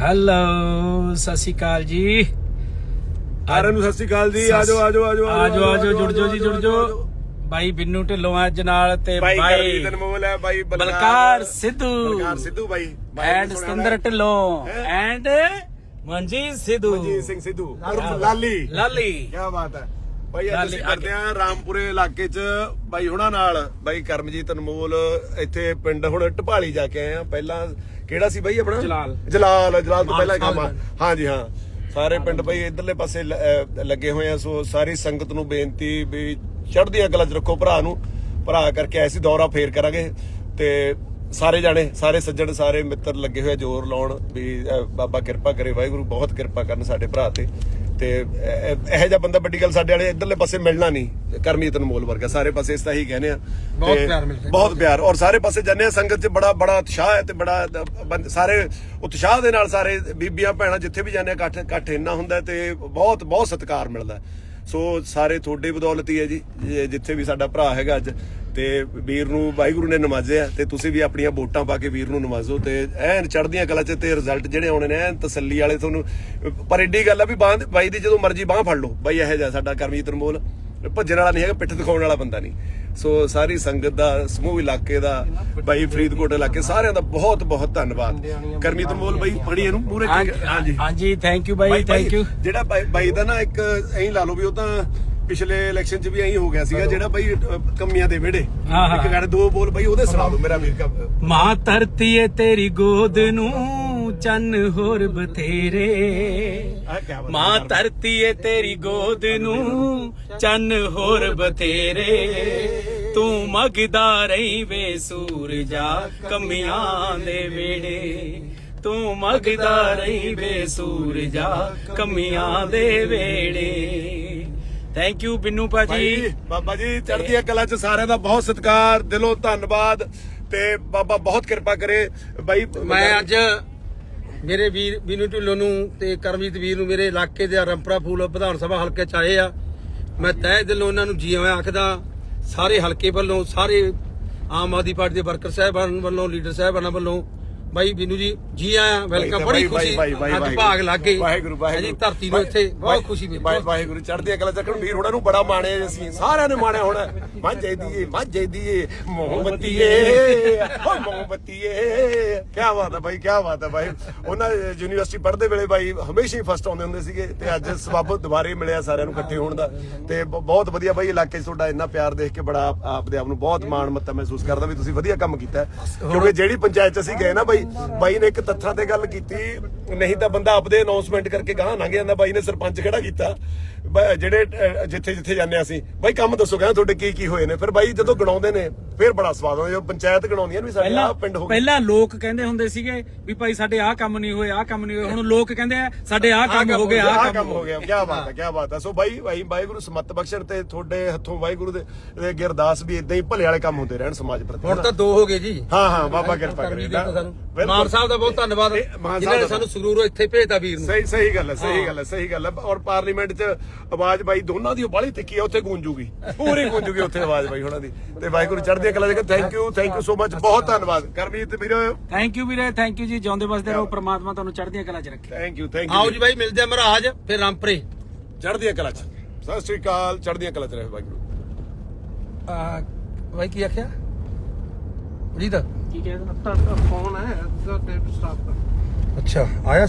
Hello ਸਤਿ ਸ਼੍ਰੀ ਅਕਾਲ ਜੀ। ਸਾਰਿਆਂ ਨੂੰ ਸਤਿ ਸ਼੍ਰੀ ਅਕਾਲ ਜੀ ਆਜੋ ਆਜੋ ਆਜੋ ਆਜੋ ਆਜੋ ਜੁੜ ਜੋ ਜੀ ਜੁੜ ਜੋ ਬਾਈ ਬਿੰਨੂ ਢਿੱਲੋਂ ਅੱਜ ਨਾਲ ਤੇ ਬਾਈ ਬਾਈ ਕਰਮਜੀਤ ਅਨਮੋਲ ਹੈ ਬਾਈ ਬਲਕਾਰ ਸਿੱਧੂ। ਬਲਕਾਰ ਸਿੱਧੂ ਬਾਈ। ਐਂਡ ਸਤਿੰਦਰ। ਢਿੱਲੋਂ? ਐਂਡ ਮਨਜੀਤ ਸਿੱਧੂ। ਮਨਜੀਤ ਸਿੰਘ ਸਿੱਧੂ। ਲਾਲੀ। ਲਾਲੀ। ਕੀ ਬਾਤ ਹੈ। ਬਾਈ ਅੱਜ ਅਸੀਂ ਕਰਦੇ ਆ ਰਾਮਪੁਰੇ ਇਲਾਕੇ 'ਚ ਬਾਈ ਹੁਣਾਂ ਨਾਲ। ਬਾਈ ਕਰਮਜੀਤ ਅਨਮੋਲ ਇੱਥੇ ਪਿੰਡ ਹੁਣ ਢਪਾਲੀ ਜਾ ਕੇ ਆਏ ਆ ਪਹਿਲਾਂ ਕਿਹੜਾ ਸੀ ਬਾਈ ਆਪਣਾ? ਜਲਾਲ। ਜਲਾਲ ਜਲਾਲ ਤੋਂ ਪਹਿਲਾਂ ਕੰਮ ਆ। ਹਾਂਜੀ ਹਾਂ। ਸਾਰੇ ਪਿੰਡ ਬਾਈ ਇਧਰਲੇ ਪਾਸੇ ਲ- ਅਹ ਲੱਗੇ ਹੋਏ ਆ ਸੋ ਸਾਰੀ ਸੰਗਤ ਨੂੰ ਬੇਨਤੀ ਵੀ ਚੜ੍ਹਦੀਆਂ ਕਲਾ 'ਚ ਰੱਖੋ ਭਰਾ ਨੂੰ। ਭਰਾ ਕਰਕੇ ਐਸੀ ਦੌਰਾ ਫੇਰ ਕਰਾਂਗੇ। ਤੇ ਸਾਰੇ ਜਾਣੇ ਸਾਰੇ ਸੱਜਣ ਸਾਰੇ ਮਿੱਤਰ ਲੱਗੇ ਹੋਏ ਆ ਜ਼ੋਰ ਲਾਉਣ ਵੀ ਅਹ, ਬਾਬਾ ਕਿਰਪਾ ਕਰੇ ਵਾਹਿਗੁਰੂ ਬਹੁਤ ਕਿਰਪਾ ਕਰਨ ਸਾਡੇ ਭਰਾ ਤੇ। ਤੇ ਇਹ- ਜਿਹਾ ਬੰਦਾ ਵੱਡੀ ਗੱਲ ਸਾਡੇ ਵਾਲੇ ਇਧਰਲੇ ਪਾਸੇ ਮਿਲਣਾ ਨਹੀਂ। ਕਰਮੀਤ ਅਨਮੋਲ ਵਰਗਾ ਸਾਰੇ ਪਾਸੇ ਇਸ ਤਾਂ ਹੀ ਕਹਿੰਦੇ ਆ। ਬਹੁਤ ਪਿਆਰ ਮਿਲਦਾ। ਬਹੁਤ ਪਿਆਰ। ਔਰ ਸਾਰੇ ਪਾਸੇ ਜਾਂਦੇ ਆ ਸੰਗਤ 'ਚ ਬੜਾ ਬੜਾ ਉਤਸ਼ਾਹ ਹੈ ਤੇ ਬੜਾ ਸਾਰੇ ਉਤਸ਼ਾਹ ਦੇ ਨਾਲ ਸਾਰੇ ਬੀਬੀਆਂ ਭੈਣਾਂ ਜਿੱਥੇ ਵੀ ਜਾਂਦੇ ਆ ਇਕੱਠ ਇਕੱਠ ਇੰਨਾ ਹੁੰਦਾ ਤੇ ਬਹੁਤ ਬਹੁਤ ਸਤਿਕਾਰ ਮਿਲਦਾ ਸੋ ਸਾਰੇ ਤੁਹਾਡੇ ਬਦੌਲਤ ਹੀ ਜੇ- ਜਿੱਥੇ ਵੀ ਸਾਡਾ ਭਰਾ ਹੈਗਾ ਅੱਜ। ਤੇ ਵੀਰ ਨੂੰ ਵਾਹਿਗੁਰੂ ਨੇ ਨਵਾਜ਼ਿਆ ਤੇ ਤੁਸੀਂ ਵੀ ਆਪਣੀਆਂ ਵੋਟਾਂ ਪਾ ਕੇ ਵੀਰ ਨੂੰ ਨਵਾਜ਼ੋ ਤੇ ਐਨ ਚੜ੍ਹਦੀਆਂ ਕਲਾ 'ਚ ਤੇ ਰਿਜ਼ਲਟ ਜਿਹੜੇ ਆਉਣੇ ਨੇ ਐਨ ਤਸੱਲੀ ਵਾਲੇ ਤੁਹਾਨੂੰ ਪਰ ਏਡੀ ਗੱਲ ਆ ਵੀ ਬਾਂਹ ਬਾਈ ਦੀ ਜਦੋਂ ਮਰਜ਼ੀ ਬਾਹ ਫੜ ਲਓ। ਬਾਈ ਇਹੋ ਜਿਹਾ ਸਾਡਾ ਕਰਮਜੀਤ ਅਨਮੋਲ ਭੱਜਣ ਵਾਲਾ ਨਹੀਂ ਹੈਗਾ ਪਿੱਠ ਦਿਖਾਉਣ ਵਾਲਾ ਬੰਦਾ ਨਹੀਂ। ਸੋ ਸਾਰੀ ਸੰਗਤ ਦਾ ਸਮੂਹ ਇਲਾਕੇ ਦਾ ਬਾਈ ਫਰੀਦਕੋਟ ਇਲਾਕੇ ਸਾਰਿਆਂ ਦਾ ਬਹੁਤ ਬਹੁਤ ਧੰਨਵਾਦ। ਕਰਮੀਤ ਅਨਮੋਲ ਬਾਈ ਪੜੀ ਇਹਨੂੰ ਪੂਰੇ ਹਾਂਜੀ ਹਾਂਜੀ। ਥੈਂਕ ਯੂ ਬਾਈ ਥੈਂਕ ਯੂ ਜਿਹੜਾ ਬਾਈ ਦਾ ਨਾ ਇੱਕ ਐਂ ਲਾ ਲਓ ਵੀ ਉਹ ਤਾਂ ਪਿਛਲੇ ਇਲੈਕਸ਼ਨ 'ਚ ਵੀ ਐਂ ਹੋ ਗਿਆ ਸੀਗਾ ਜਿਹੜਾ ਬਾਈ ਕੰਮੀਆਂ ਦੇ ਵਿਹੜੇ। ਹਾਂ, ਹਾਂ। ਇੱਕ ਗੱਲ ਦੋ ਬੋਲ ਬਾਈ ਉਹਦੇ ਸੁਣਾ ਦਿਓ ਮੇਰਾ ਵੀਰ ਕਾ ਮਾਂ ਧਰਤੀ ਏ ਤੇਰੀ ਗੋਦ ਨੂੰ ਚੰਨ ਹੋਰ ਬਥੇਰੇ। ਆਹ ਕਿਆ ਬਾਤ ਮਾਂ ਹੈ। ਧਰਤੀ ਏ ਤੇਰੀ ਗੋਦ ਨੂੰ ਚੰਨ ਹੋਰ ਬਥੇਰੇ। ਤੂੰ ਮਗਦਾ ਰਹੀ ਵੇ ਸੂਰਜਾ ਕਮੀਆਂ ਦੇ ਵੇੜੇ ਤੂੰ ਮਗਦਾ ਰਹੀ ਵੇ ਸੂਰਜਾ ਕਮੀਆਂ ਦੇ ਵੇੜੇ ਥੈਂਕ ਯੂ ਬਿੰਨੂ ਭਾਜੀ। ਬਾਬਾ ਜੀ ਚੜ੍ਹਦੀਆਂ ਕਲਾ 'ਚ ਸਾਰਿਆਂ ਦਾ ਬਹੁਤ ਸਤਿਕਾਰ ਦਿਲੋਂ ਧੰਨਵਾਦ ਤੇ ਬਾਬਾ ਬਹੁਤ ਕਿਰਪਾ ਕਰੇ। ਬਾਈ ਮੈਂ ਅੱਜ ਮੇਰੇ ਵੀਰ ਬੀਨੂ ਢਿੱਲੋਂ ਨੂੰ ਤੇ ਕਰਮਜੀਤ ਵੀਰ ਨੂੰ ਮੇਰੇ ਇਲਾਕੇ ਦੇ ਰੰਪਰਾ ਫੂਲ ਵਿਧਾਨ ਸਭਾ ਹਲਕੇ ਚ ਆਏ ਆ। ਮੈਂ ਤਹਿ ਦਿਲੋਂ ਉਹਨਾਂ ਨੂੰ ਜੀ ਆਇਆਂ ਆਖਦਾ ਸਾਰੇ ਹਲਕੇ ਵੱਲੋਂ ਸਾਰੇ ਆਮ ਆਦਮੀ ਪਾਰਟੀ ਦੇ ਵਰਕਰ ਸਾਹਿਬਾਨ ਵੱਲੋਂ ਲੀਡਰ ਸਾਹਿਬਾਨਾਂ ਵੱਲੋਂ ਬਾਈ ਬੀਨੂ ਜੀ ਜੀ ਆਇਆਂ ਵੈਲਕਮ ਬੜੀ ਖੁਸ਼ੀ। ਅੱਜ। ਭਾਗ ਲੱਗ ਗਏ ਵਾਹਿਗੁਰੂ ਵਾਹਿਗੁਰੂ। ਜੀ ਧਰਤੀ ਨੂੰ ਇੱਥੇ ਬਹੁਤ ਖੁਸ਼ੀ ਮਿਲੀ। ਵਾਹਿ- ਵਾਹਿਗੁਰੂ ਚੜ੍ਹਦੀਆਂ ਕਲਾ ਚੱਕਣ ਵੀਰ ਹੋਣਾ ਨੂੰ ਬੜਾ ਮਾਣੇ ਅਸੀਂ ਸਾਰਿਆਂ ਨੇ ਮਾਣਿਆ ਹੋਣਾ। ਮਾਝੇ ਦੀਏ ਮਾਝੇ ਦੀਏ ਮੋਹਬਤੀਏ ਓ ਮੋਹਬਤੀਏ ਕੀ ਬਾਤ ਹੈ ਬਾਈ ਕੀ ਬਾਤ ਹੈ ਬਾਈ ਉਹਨਾਂ ਯੂਨੀਵਰਸਿਟੀ ਪੜ੍ਹਦੇ ਵੇਲੇ ਬਾਈ ਹਮੇਸ਼ਾ ਹੀ ਫਸਟ ਆਉਂਦੇ ਹੁੰਦੇ ਸੀਗੇ ਤੇ ਅੱਜ ਸਬਬ ਦੁਬਾਰੇ ਮਿਲਿਆ ਸਾਰਿਆਂ ਨੂੰ ਇਕੱਠੇ ਹੋਣ ਦਾ। ਤੇ ਬਹੁਤ ਵਧੀਆ ਬਾਈ ਇਲਾਕੇ 'ਚ ਤੁਹਾਡਾ ਇੰਨਾ ਪਿਆਰ ਦੇਖ ਕੇ ਬੜਾ ਆਪ- ਆਪਦੇ ਆਪ ਨੂੰ ਬਹੁਤ ਮਾਣ ਮੱਤਾ ਮਹਿਸੂਸ ਕਰਦਾ ਵੀ ਤੁਸੀਂ ਵਧੀਆ ਕੰਮ ਕੀਤਾ। ਕਿਉਂਕਿ ਜਿਹੜੀ ਪੰਚਾਇਤ 'ਚ ਅਸੀਂ ਗਏ ਨਾ ਬਾਈ ਬਾਈ ਨੇ ਇੱਕ ਤੱਥਾਂ ਤੇ ਗੱਲ ਕੀਤੀ, ਨਹੀਂ ਤਾਂ ਬੰਦਾ ਆਪਦੇ ਅਨਾਉਂਸਮੈਂਟ ਕਰਕੇ ਗਾਹ ਲੰਘ ਜਾਂਦਾ, ਬਾਈ ਨੇ ਸਰਪੰਚ ਖੜਾ ਕੀਤਾ। ਜਿਹੜੇ ਜਿੱਥੇ ਜਿੱਥੇ ਜਾਂਦੇ ਅਸੀਂ ਬਾਈ ਕੰਮ ਦੱਸੋ ਕਹਿੰਦਾ ਤੁਹਾਡੇ ਕੀ ਕੀ ਹੋਏ ਨੇ? ਫਿਰ ਬਾਈ ਜਦੋਂ ਗਣਾਉਂਦੇ ਨੇ ਫਿਰ ਬੜਾ ਸਵਾਦ ਆਉਂਦਾ ਜਦੋਂ ਪੰਚਾਇਤ ਗਣਾਉਂਦੀਆਂ ਨੇ ਵੀ ਸਾਡੇ ਆਹ ਪਿੰਡ ਹੋ ਗਿਆ ਪਹਿਲਾਂ ਲੋਕ ਕਹਿੰਦੇ ਹੁੰਦੇ ਸੀਗੇ ਵੀ ਭਾਈ ਸਾਡੇ ਆਹ ਕੰਮ ਨਹੀਂ ਹੋਏ ਆਹ ਕੰਮ ਨਹੀਂ ਹੋਏ ਹੁਣ ਲੋਕ ਕਹਿੰਦੇ ਆ ਸਾਡੇ ਆਹ ਕੰਮ ਹੋ ਗਏ ਆਹ ਕੰਮ ਹੋ ਗਿਆ ਕੀ ਬਾਤ ਹੈ ਕੀ ਬਾਤ ਹੈ। ਸੋ ਬਾਈ ਭਾਈ ਵਾਹਿਗੁਰੂ ਸਮਤ ਬਖਸ਼ਣ ਤੇ ਤੁਹਾਡੇ ਹੱਥੋਂ ਵਾਹਿਗੁਰੂ ਦੇ ਦੇ ਗਿਰਦਾਸ ਵੀ ਇਦਾਂ ਹੀ ਭਲੇ ਵਾਲੇ ਕੰਮ ਹੁੰਦੇ ਰਹਿਣ ਸਮਾਜ ਪ੍ਰਤੀ ਹੁਣ ਤਾਂ ਦੋ ਹੋ ਗਏ ਜੀ। ਹਾਂ ਹਾਂ ਬਾਬਾ ਕਿਰਪਾ ਕਰੇ। ਮਾਨ ਸਾਹਿਬ ਦਾ ਬਹੁਤ ਧੰਨਵਾਦ। ਜਿਨ੍ਹਾਂ ਨੇ ਸਾਨੂੰ ਸੰਗਰੂਰੋਂ ਇੱਥੇ ਭੇਜਤਾ ਵੀਰ ਨੂੰ। ਸਹੀ ਸਹੀ ਗੱਲ ਹੈ ਸਹੀ ਗੱਲ ਹੈ ਸਹੀ ਗੱਲ ਹੈ। ਔਰ ਪਾਰਲੀਮੈਂਟ 'ਚ ਆਵਾਜ਼ ਬਾਈ ਦੋਨਾਂ ਦੀ ਬਾਲੀ ਤਿੱਖੀ ਹੈ ਉੱਥੇ ਗੂੰਜੂਗੀ ਪੂਰੀ ਗੂੰਜੂਗੀ ਉੱਥੇ ਆਵਾਜ਼ ਬਾਈ ਉਹਨਾਂ ਦੀ। ਤੇ ਵਾਹਿਗੁਰੂ ਚੜ੍ਹਦੀ ਕਲਾ ਦੇ thank you thank you so much ਬਹੁਤ ਧੰਨਵਾਦ। ਕਰਮਜੀਤ ਵੀਰ ਥੈਂਕ ਯੂ ਵੀਰੇ ਥੈਂਕ ਯੂ ਜੀ ਜਿਉਂਦੇ ਵਸਦੇ ਰਹੋ ਪ੍ਰਮਾਤਮਾ ਤੁਹਾਨੂੰ ਚੜ੍ਹਦੀਆਂ ਕਲਾ 'ਚ ਰੱਖੇ। ਥੈਂਕ ਯੂ ਥੈਂਕ ਆਓ ਯੂ ਜੀ ਬਾਈ ਮਿਲਦੇ ਆ ਮਹਾਰਾਜ ਫਿਰ ਰਾਮਪਰੇ। ਚੜ੍ਹਦੀਆਂ ਕਲਾ 'ਚ। ਸਤਿ ਸ੍ਰੀ ਅਕਾਲ ਚੜ੍ਹਦੀਆਂ ਕਲਾ 'ਚ ਰਹੇ ਵਾਹਿਗੁਰੂ। ਆ ਬਾਈ ਕੀ ਆਖਿਆ? ਪ੍ਰੀਤ? ਕੀ ਕਹਿੰਦੇ ਅੱਛਾ ਆਇਆ